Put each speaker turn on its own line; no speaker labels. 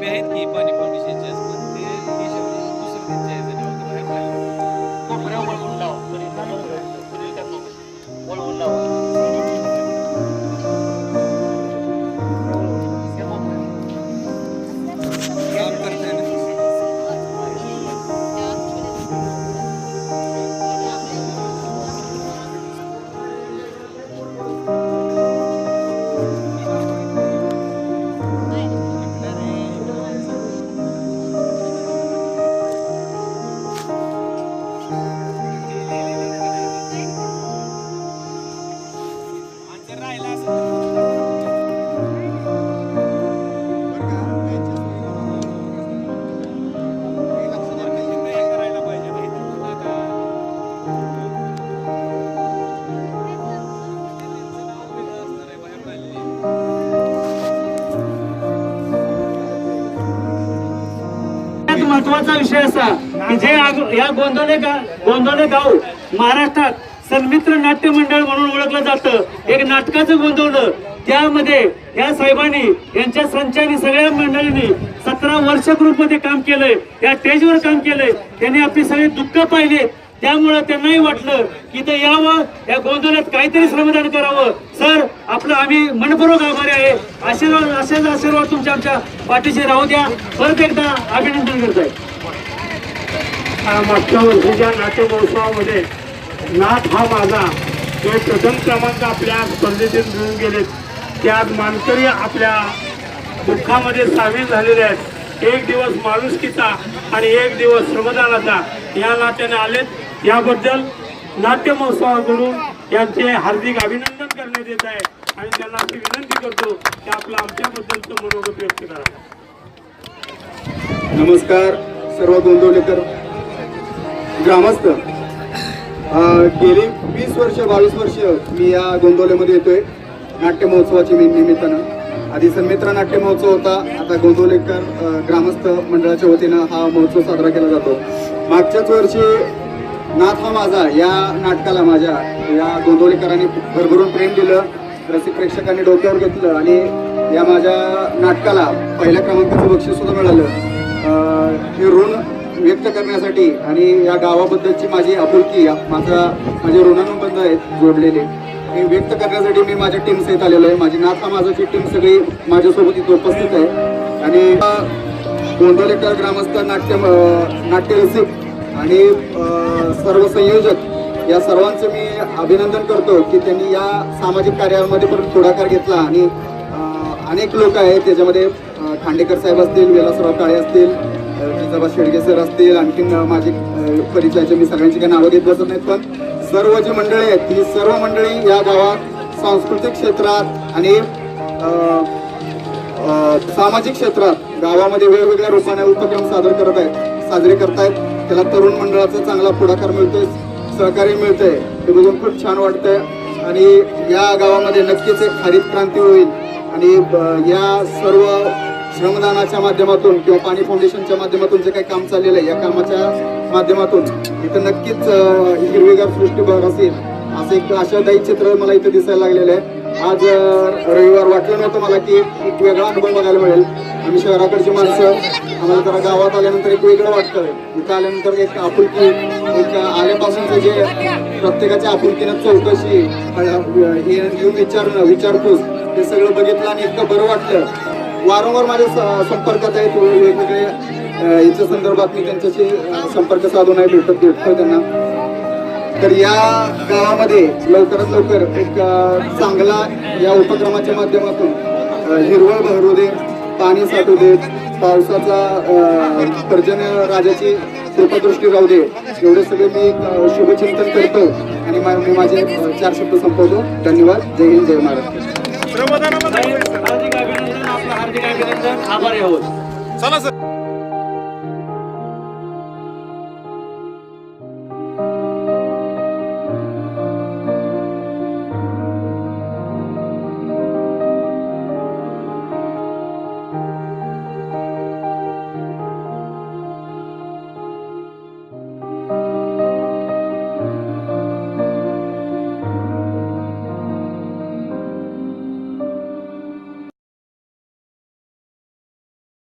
टोपे आहेत की पाणी फाउंडेशनचे पण ते केशव त्यांच्या नाव बाहेर
कोपऱ्या वळवून वळवून
महत्त्वाचा विषय असा की जे या गोंधळे गा गोंदवले गाव महाराष्ट्रात सन्मित्र नाट्य मंडळ म्हणून ओळखलं जातं. एक नाटकाचं गोंधवलं त्यामध्ये या साहेबांनी यांच्या संचानी सगळ्या मंडळींनी सतरा वर्ष ग्रुपमध्ये काम केलंय. या स्टेजवर काम केलंय. त्यांनी आपली सगळी दुःख पाहिले त्यामुळं त्यांनाही वाटलं की इथं यावं. या गोंधळात काहीतरी श्रमदान करावं. सर आपलं आम्ही मनपूर्वक आभारी आहे. आशीर्वाद असेच आशीर्वाद तुमच्या आमच्या पाठीशी राहू द्या. परत एकदा अभिनंदन करताय.
मागच्या वर्षीच्या नाट्य महोत्सवामध्ये नाथ हा माझा हे प्रथम क्रमांक आपल्या स्पर्धेतून मिळून गेलेत. त्यात मानकरी आपल्या दुःखामध्ये सामील झालेले आहेत. एक दिवस माणुसकीचा आणि एक दिवस श्रमदानाचा. या नात्याने आलेत. याबद्दल नाट्य महोत्सवाकडून यांचे हार्दिक अभिनंदन करण्यात येत आहे. आणि त्यांना अशी विनंती करतो की आपलं आमच्याबद्दलचं मनोगत व्यक्त करा.
नमस्कार सर्व गोंदवलेकर. ग्रामस्थ. गेली वीस वर्ष बावीस वर्ष मी या गोंदवलेमध्ये येतोय. नाट्य महोत्सवाची मी निमित्तानं. आधी सन्मित्र नाट्य महोत्सव होता. आता गोंदवलेकर ग्रामस्थ मंडळाच्या वतीनं हा महोत्सव साजरा केला जातो. मागच्याच वर्षी नाथ हा माझा. या नाटकाला माझ्या या गोंदवलेकरांनी भरभरून प्रेम दिलं रसिक प्रेक्षकांनी डोक्यावर घेतलं आणि या माझ्या नाटकाला पहिल्या क्रमांकाचं बक्षीससुद्धा मिळालं. हे ऋण व्यक्त करण्यासाठी आणि या गावाबद्दलची माझी आपुलकी माझा माझे ऋणानुबंध आहेत जोडलेले हे व्यक्त करण्यासाठी मी माझ्या टीम सहित आलेलो आहे. माझी नाथा माझाची टीम सगळी माझ्यासोबत इथे उपस्थित आहे. आणि गोंदवलेकर ग्रामस्थ नाट्य नाट्य नाट्यरसिक आणि सर्व संयोजक या सर्वांचं मी अभिनंदन करतो की त्यांनी या सामाजिक कार्यामध्ये पण पुढाकार घेतला आणि अनेक लोक आहेत त्याच्यामध्ये खांडेकर साहेब असतील विलासराव काळे असतील जिजाबा शेडगे सर असतील आणखीन माझे परिचयाचे मी सगळ्यांची काही नावं घेत बसत नाहीत पण सर्व जी मंडळी आहेत ही सर्व मंडळी या गावात सांस्कृतिक क्षेत्रात आणि सामाजिक क्षेत्रात गावामध्ये वेगवेगळ्या रूपाने उपक्रम सादर करत आहेत. साजरे करतायत. त्याला तरुण मंडळाचा चांगला पुढाकार मिळतोय सहकार्य मिळतंय. हे बघून खूप छान वाटतंय. आणि या गावामध्ये नक्कीच एक हरित क्रांती होईल. आणि या सर्व श्रमदानाच्या माध्यमातून किंवा पाणी फाउंडेशनच्या माध्यमातून जे काही काम चाललेलं आहे या कामाच्या माध्यमातून इथं नक्कीच हिरवेगार हिरवीगार सृष्टी भर असेल. असं एक आशादायी चित्र मला इथं दिसायला लागलेलं आहे. आज रविवार वाटलं नव्हतं मला की एक वेगळा अनुभव बघायला मिळेल. आम्ही शहराकडची माणसं आम्हाला जरा गावात आल्यानंतर एक वेगळं वाटतं. इथं आल्यानंतर एक आपुलकी एक आल्यापासूनचं जे प्रत्येकाच्या आपुलकीनं चौकशी हे येऊन विचारणं विचारपूस हे सगळं बघितलं आणि इतकं बरं वाटलं. वारंवार माझ्या स- संपर्कात आहेत. वेगवेगळे याच्या संदर्भात मी त्यांच्याशी संपर्क साधून आहे भेटत भेटतो त्यांना. तर या गावामध्ये लवकरात लवकर एक चांगला या उपक्रमाच्या माध्यमातून हिरवळ बहरू दे पाणी साठू दे पावसाचा पर्जन्य राजाची कृपादृष्टी राहू दे. एवढे सगळे मी शुभचिंतन करतो आणि मा- मी माझे चार शब्द संपवतो. धन्यवाद. जय हिंद जय महाराष्ट्र
हार्दिक अभिनंदन. आपलं हार्दिक अभिनंदन. आभारी आहोत.
चला सर.